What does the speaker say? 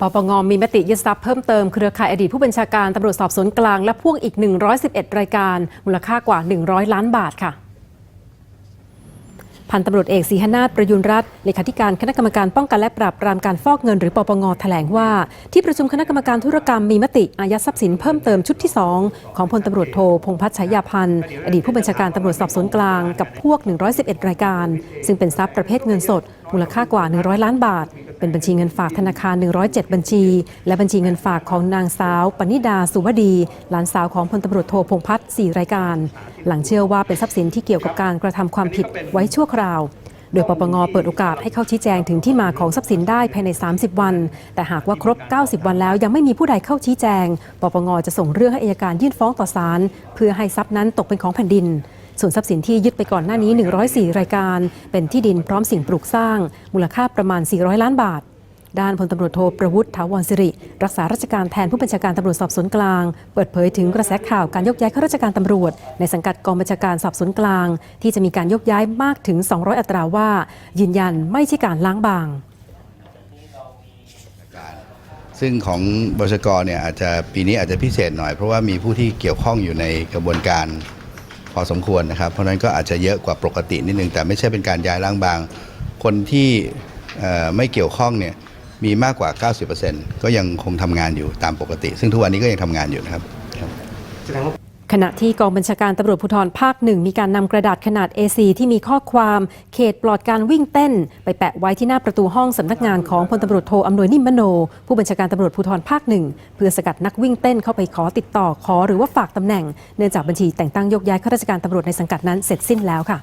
ปปงมีมติยึดทรัพย์เพิ่มเติมเครือข่ายอดีตผู้บัญชาการตำรวจสอบสวนกลางและพวกอีก 111 รายการ มูลค่ากว่า 100 ล้านบาทค่ะ พันตำรวจเอกศรีหนาถประยุนรัตน์เลขาธิการคณะกรรมการป้องกันและปราบปรามการฟอกเงินหรือปปงแถลงว่า ที่ประชุมคณะกรรมการธุรกรรมมีมติอายัดทรัพย์สินเพิ่มเติมชุดที่ 2 ของพลตำรวจโทพงษ์พัฒน์ฉายาพันธ์อดีตผู้บัญชาการตำรวจสอบสวนกลางกับพวก 111 รายการ ซึ่งเป็นทรัพย์ประเภทเงินสดมูลค่ากว่า 100 ล้านบาท เป็นบัญชีเงินฝากธนาคาร 107 บัญชี และบัญชีเงินฝากของนางสาว ปณิดา สุวดี หลานสาวของพลตำรวจโทพงพัฒน์4 รายการ หลังเชื่อว่าเป็นทรัพย์สินที่เกี่ยวกับการกระทำความผิดไว้ชั่วคราว โดยปปงเปิดโอกาสให้เข้าชี้แจงถึงที่มาของทรัพย์สินได้ภายใน 30 วัน แต่หากว่าครบ 90 วันแล้วยังไม่มีผู้ใดเข้าชี้แจง ปปงจะส่งเรื่องให้อัยการยื่นฟ้องต่อศาลเพื่อให้ทรัพย์นั้นตกเป็นของแผ่นดิน ส่วนทรัพย์สินที่ยึดไปก่อนหน้านี้ 104 รายการ เป็นที่ดินพร้อมสิ่งปลูกสร้าง มูลค่าประมาณ 400 ล้านบาท ด้านพลตำรวจโทประวุฒิถาวรสิริ รักษาราชการแทนผู้บัญชาการตำรวจสอบสวนกลาง เปิดเผยถึงกระแสข่าวการยกย้ายข้าราชการตำรวจ ในสังกัดกองบัญชาการสอบสวนกลาง ที่จะมีการยกย้ายมากถึง 200 อัตราว่า ยืนยันไม่ใช่การล้างบางซึ่งของบชกเนี่ยอาจจะปีนี้อาจจะพิเศษหน่อยเพราะว่ามีผู้ที่เกี่ยวข้องอยู่ในกระบวนการ พอสมควรนะครับ เพราะนั้นก็อาจจะเยอะกว่าปกตินิดนึง แต่ไม่ใช่เป็นการย้ายล้างบาง คนที่ไม่เกี่ยวข้องเนี่ยมีมากกว่า 90%ก็ยังคงทำงานอยู่ตามปกติ ซึ่งทุกวันนี้ก็ยังทำงานอยู่นะครับ ขณะที่กองบัญชาการตำรวจภูธรภาคหนึ่งมีการนำกระดาษขนาด A4 ที่มีข้อความเขตปลอดการวิ่งเต้น ไปแปะไว้ที่หน้าประตูห้องสำนักงานของพลตำรวจโทอำนวยนิมมโน ผู้บัญชาการตำรวจภูธรภาคหนึ่งเพื่อสกัดนักวิ่งเต้นเข้าไปขอติดต่อขอหรือว่าฝากตำแหน่ง เนื่องจากบัญชีแต่งตั้งยกย้ายข้าราชการตำรวจในสังกัดนั้นเสร็จสิ้นแล้วค่ะ